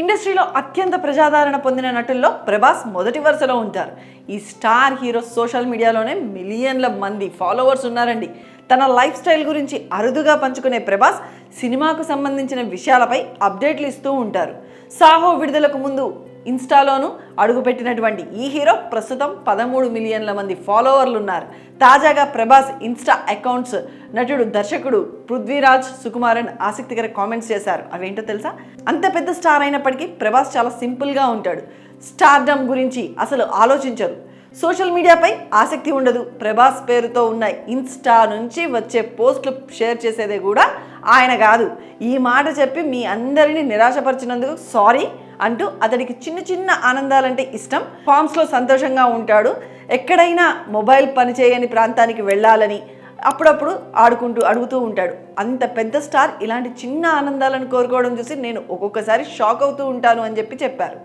ఇండస్ట్రీలో అత్యంత ప్రజాదరణ పొందిన నటుల్లో ప్రభాస్ మొదటి వరుసలో ఉంటారు. ఈ స్టార్ హీరో సోషల్ మీడియాలోనే మిలియన్ల మంది ఫాలోవర్స్ ఉన్నారండి. తన లైఫ్ స్టైల్ గురించి అరుదుగా పంచుకునే ప్రభాస్ సినిమాకు సంబంధించిన విషయాలపై అప్డేట్లు ఇస్తూ ఉంటారు. సాహో విడుదలకు ముందు ఇన్స్టాలోనూ అడుగుపెట్టినటువంటి ఈ హీరో ప్రస్తుతం పదమూడు మిలియన్ల మంది ఫాలోవర్లు ఉన్నారు. తాజాగా ప్రభాస్ ఇన్స్టా అకౌంట్స్ నటుడు దర్శకుడు పృథ్వీరాజ్ సుకుమారన్ ఆసక్తికర కామెంట్స్ చేశారు. అవేంటో తెలుసా? అంత పెద్ద స్టార్ అయినప్పటికీ ప్రభాస్ చాలా సింపుల్గా ఉంటాడు. స్టార్డమ్ గురించి అసలు ఆలోచించరు. సోషల్ మీడియాపై ఆసక్తి ఉండదు. ప్రభాస్ పేరుతో ఉన్న ఇన్స్టా నుంచి వచ్చే పోస్టులు షేర్ చేసేదే కూడా ఆయన కాదు. ఈ మాట చెప్పి మీ అందరినీ నిరాశపరిచినందుకు సారీ అంటూ అతడికి చిన్న చిన్న ఆనందాలంటే ఇష్టం. ఫామ్స్లో సంతోషంగా ఉంటాడు. ఎక్కడైనా మొబైల్ పనిచేయని ప్రాంతానికి వెళ్ళాలని అప్పుడప్పుడు ఆడుకుంటూ అడుగుతూ ఉంటాడు. అంత పెద్ద స్టార్ ఇలాంటి చిన్న ఆనందాలను కోరుకోవడం చూసి నేను ఒక్కొక్కసారి షాక్ అవుతూ ఉంటాను అని చెప్పి చెప్పారు.